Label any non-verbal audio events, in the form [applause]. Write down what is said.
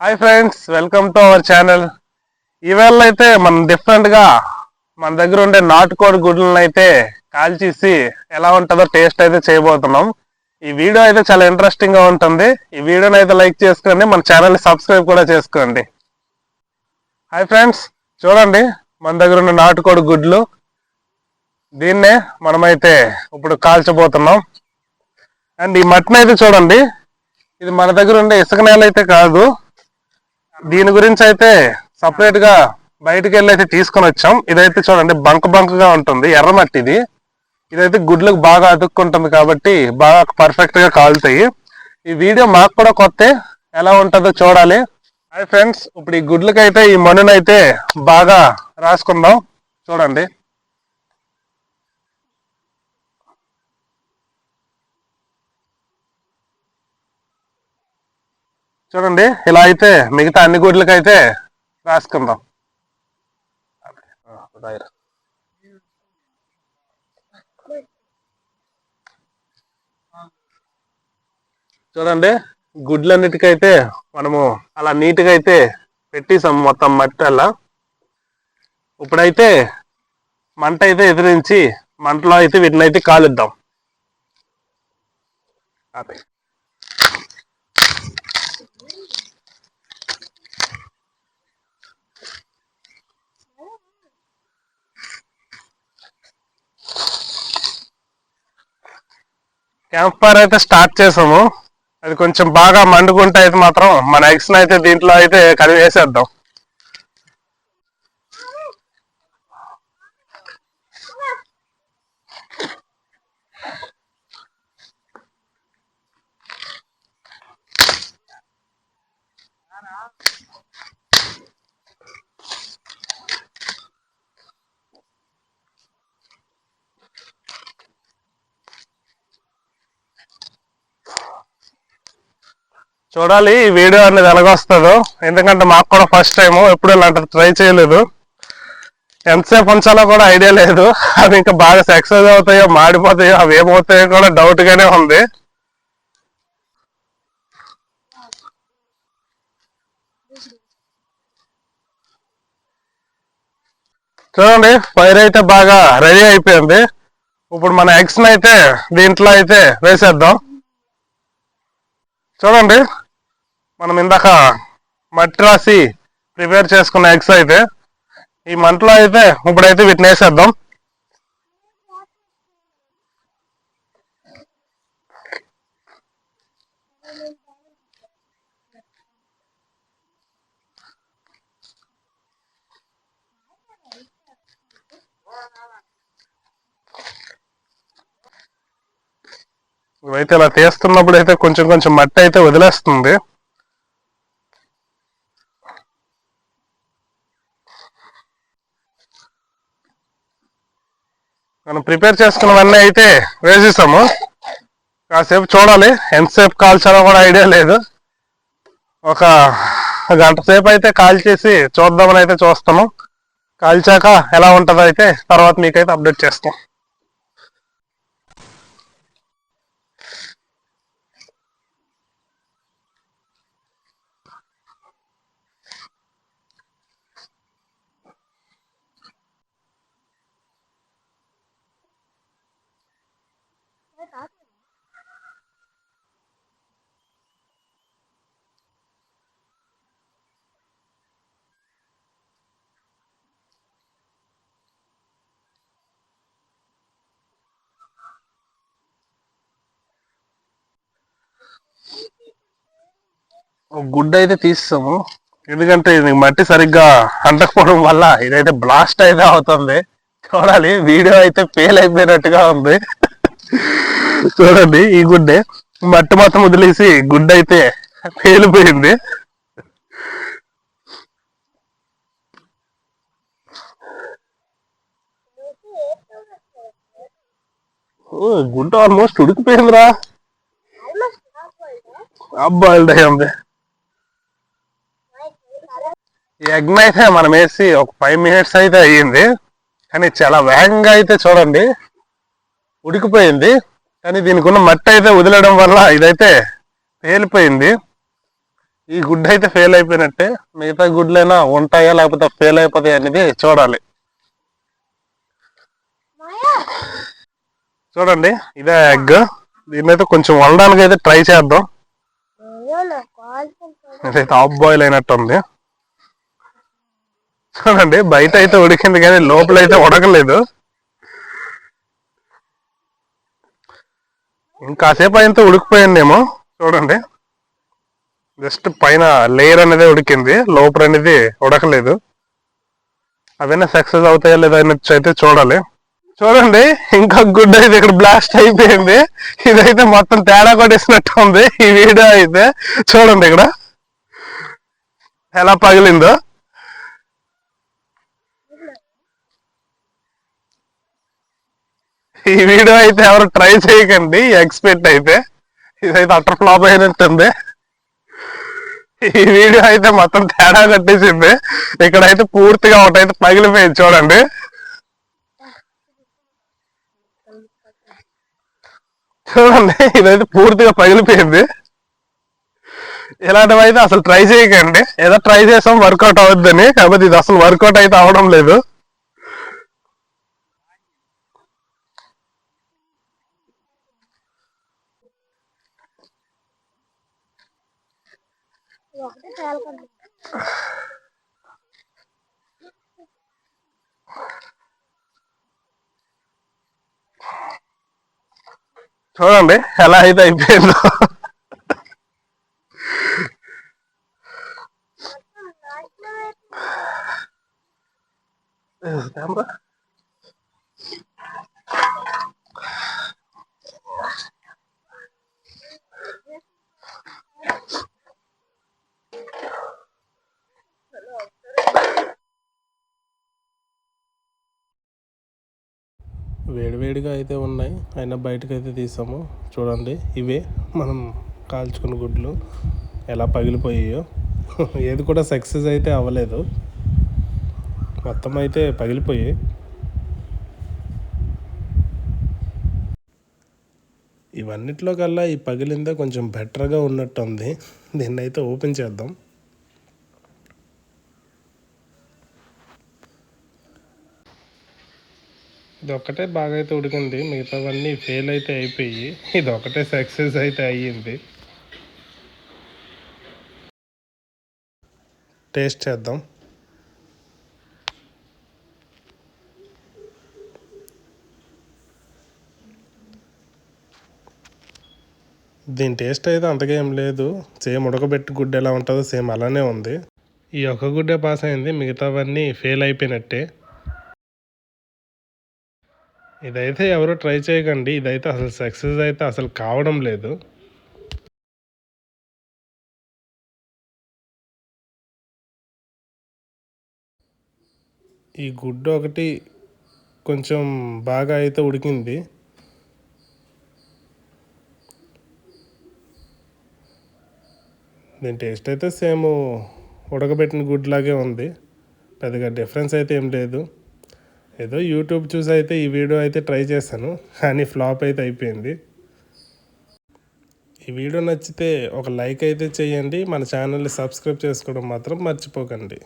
Hi friends welcome to our channel ఈవేళ అయితే మనం డిఫరెంట్గా మన దగ్గర ఉండే నాటుకోడి గుడ్లను అయితే కాల్చేసి ఎలా ఉంటుందో టేస్ట్ అయితే చేయబోతున్నాం. ఈ వీడియో అయితే చాలా ఇంట్రెస్టింగ్గా ఉంటుంది. ఈ వీడియోని అయితే లైక్ చేసుకోండి మన ఛానల్ని సబ్స్క్రైబ్ కూడా చేసుకోండి. హాయ్ ఫ్రెండ్స్ చూడండి మన దగ్గర ఉన్న నాటుకోడి గుడ్లు. దీన్నే మనమైతే ఇప్పుడు కాల్చబోతున్నాం. అండ్ ఈ మటన్ అయితే చూడండి ఇది మన దగ్గర ఉండే ఇసుక నేల అయితే కాదు. దీని గురించి అయితే సపరేట్గా బయటకు వెళ్ళి అయితే తీసుకొని వచ్చాం. ఇదైతే చూడండి బంక బంక్గా ఉంటుంది ఎర్రమట్టి ఇది ఇదైతే గుడ్లకు బాగా అతుక్కుంటుంది కాబట్టి బాగా పర్ఫెక్ట్గా కాలుతాయి. ఈ వీడియో మాకు కూడా కొత్త ఎలా ఉంటుందో చూడాలి. హాయ్ ఫ్రెండ్స్ ఇప్పుడు ఈ గుడ్లకైతే ఈ మనునైతే బాగా రాసుకుందాం. చూడండి. చూడండి ఇలా అయితే మిగతా అన్ని గుడ్లకైతే రాసుకుందాం. చూడండి గుడ్లన్నిటికైతే మనము అలా నీట్గా అయితే పెట్టేసాము మొత్తం మట్టి అలా ఇప్పుడైతే మంట అయితే ఎదిరించి మంటలో అయితే వీటిని అయితే కాలుద్దాం. ఆపే. క్యాంప్ ఫైర్ అయితే స్టార్ట్ చేసాము. అది కొంచెం బాగా మండుకుంటే అయితే మాత్రం మన ఎగ్స్ అయితే దీంట్లో అయితే కలిపేసేద్దాం చూడాలి ఈ వీడియో అనేది ఎలాగొస్తుందో ఎందుకంటే మాకు కూడా ఫస్ట్ టైం ఎప్పుడు ఇలాంటిది ట్రై చేయలేదు. ఎంతసేపు ఉంచాలో కూడా ఐడియా లేదు. [laughs] అవి ఇంకా బాగా సక్సెస్ అవుతాయో మాడిపోతాయో అవి ఏమవుతాయో కూడా డౌట్గానే ఉంది. చూడండి ఫైర్ అయితే బాగా రెడీ అయిపోయింది. ఇప్పుడు మన ఎగ్స్ అయితే దీంట్లో అయితే వేసేద్దాం. చూడండి. మనం ఇందాక మట్టి రాసి ప్రిపేర్ చేసుకున్న ఎగ్స్ అయితే ఈ మంటలో అయితే ఇప్పుడైతే వీటిని వేసేద్దాం. ఇవైతే ఇలా తీస్తున్నప్పుడు అయితే కొంచెం కొంచెం మట్టి అయితే వదిలేస్తుంది. మనం ప్రిపేర్ చేసుకున్నవన్నీ అయితే వేసిస్తాము కాసేపు చూడాలి. ఎంతసేపు కాల్చాలో కూడా ఐడియా లేదు. ఒక గంట సేపు అయితే కాల్ చేసి చూద్దామని అయితే చూస్తాము కాల్చాక ఎలా ఉంటుందో అయితే తర్వాత మీకైతే అప్డేట్ చేస్తాం. కాదు గుడ్ అయితే తీస్తాము. ఎందుకంటే ఇది మట్టి సరిగ్గా అంటకపోవడం వల్ల ఇదైతే బ్లాస్ట్ అయితే అవుతుంది. చూడాలి వీడియో అయితే ఫెయిల్ అయిపోయినట్టుగా ఉంది. చూడండి ఈ గుడ్డే మట్టి మొత్తం వదిలేసి గుడ్డ అయితే పేలిపోయింది. ఓ గుడ్డ ఆల్మోస్ట్ ఉడికిపోయిందిరా. అబ్బాయిల్ ఉంది ఈ ఎగ్ అయితే మనం వేసి ఒక ఫైవ్ మినిట్స్ అయితే అయ్యింది. కానీ చాలా వేగంగా అయితే చూడండి ఉడికిపోయింది. కానీ దీనికి ఉన్న మట్టి అయితే వదిలేయడం వల్ల ఇదైతే పేలిపోయింది. ఈ గుడ్ అయితే ఫెయిల్ అయిపోయినట్టే. మిగతా గుడ్లైనా ఉంటాయా లేకపోతే ఫెయిల్ అయిపోతాయి అనేది చూడాలి. చూడండి ఇదే ఎగ్ దీన్ని అయితే కొంచెం వండడానికి అయితే ట్రై చేద్దాం. ఇదైతే హాఫ్ బాయిల్ అయినట్టు ఉంది చూడండి బయట అయితే ఉడికింది కానీ లోపల అయితే ఉడకలేదు. ఇంకాసేపు అయితే ఉడికిపోయిందేమో చూడండి. జస్ట్ పైన లేయర్ అనేది ఉడికింది లోపల అనేది ఉడకలేదు. అవన్నీ సక్సెస్ అవుతాయా లేదా అనేది అయితే చూడాలి. చూడండి ఇంకా గుడ్ అయితే ఇక్కడ బ్లాస్ట్ అయిపోయింది. ఇదైతే మొత్తం తేడా కొట్టేసినట్టు ఉంది ఈ వీడియో అయితే. చూడండి ఇక్కడ. ఎలా పగిలిందో. ఈ వీడియో అయితే ఎవరు ట్రై చేయకండి ఎక్స్పెక్ట్ అయితే. ఇదైతే అటర్ ఫ్లాప్ అయినట్టుంది. ఈ వీడియో అయితే మొత్తం తేడా కట్టేసింది. ఇక్కడైతే పూర్తిగా ఒకటైతే పగిలిపోయింది చూడండి. చూడండి ఇదైతే పూర్తిగా పగిలిపోయింది. ఇలాంటివి అయితే అసలు ట్రై చేయకండి. ఏదో ట్రై చేసాం వర్కౌట్ అవద్దని కాబట్టి ఇది అసలు వర్కౌట్ అయితే అవడం లేదు. చూడండి ఎలా అయితే అయిపోయిందో. వేడిగా అయితే ఉన్నాయి. అయినా బయటకు అయితే తీసాము. చూడండి ఇవే మనం కాల్చుకున్న గుడ్లు. ఎలా పగిలిపోయాయో. ఏది కూడా సక్సెస్ అయితే అవ్వలేదు. మొత్తం అయితే పగిలిపోయాయి. ఇవన్నిట్లో కల్లా ఈ పగిలిందే కొంచెం బెటర్గా ఉన్నట్టు ఉంది దీన్ని అయితే ఓపెన్ చేద్దాం. ఇది ఒక్కటే బాగా అయితే ఉడికింది. మిగతావన్నీ ఫెయిల్ అయితే అయిపోయి ఇది ఒకటే సక్సెస్ అయితే అయ్యింది. టేస్ట్ చేద్దాం. దీని టేస్ట్ అయితే అంతగా ఏం లేదు. సేమ్ ఉడకబెట్టి గుడ్డ ఎలా ఉంటుందో సేమ్ అలానే ఉంది. ఈ ఒక్క గుడ్డే పాస్ అయింది. మిగతావన్నీ ఫెయిల్ అయిపోయినట్టే. ఇదైతే ఎవరు ట్రై చేయకండి. ఇదైతే అసలు సక్సెస్ అయితే అసలు కావడం లేదు. ఈ గుడ్డు ఒకటి కొంచెం బాగా అయితే ఉడికింది. దీని టేస్ట్ అయితే సేమ్ ఉడకబెట్టిన గుడ్లాగే ఉంది. పెద్దగా డిఫరెన్స్ అయితే ఏం లేదు. ఏదో యూట్యూబ్ చూసి అయితే ఈ వీడియో అయితే ట్రై చేశాను కానీ ఫ్లాప్ అయితే అయిపోయింది. ఈ వీడియో నచ్చితే ఒక లైక్ అయితే చేయండి మన ఛానల్ని సబ్స్క్రైబ్ చేసుకోవడం మాత్రం మర్చిపోకండి.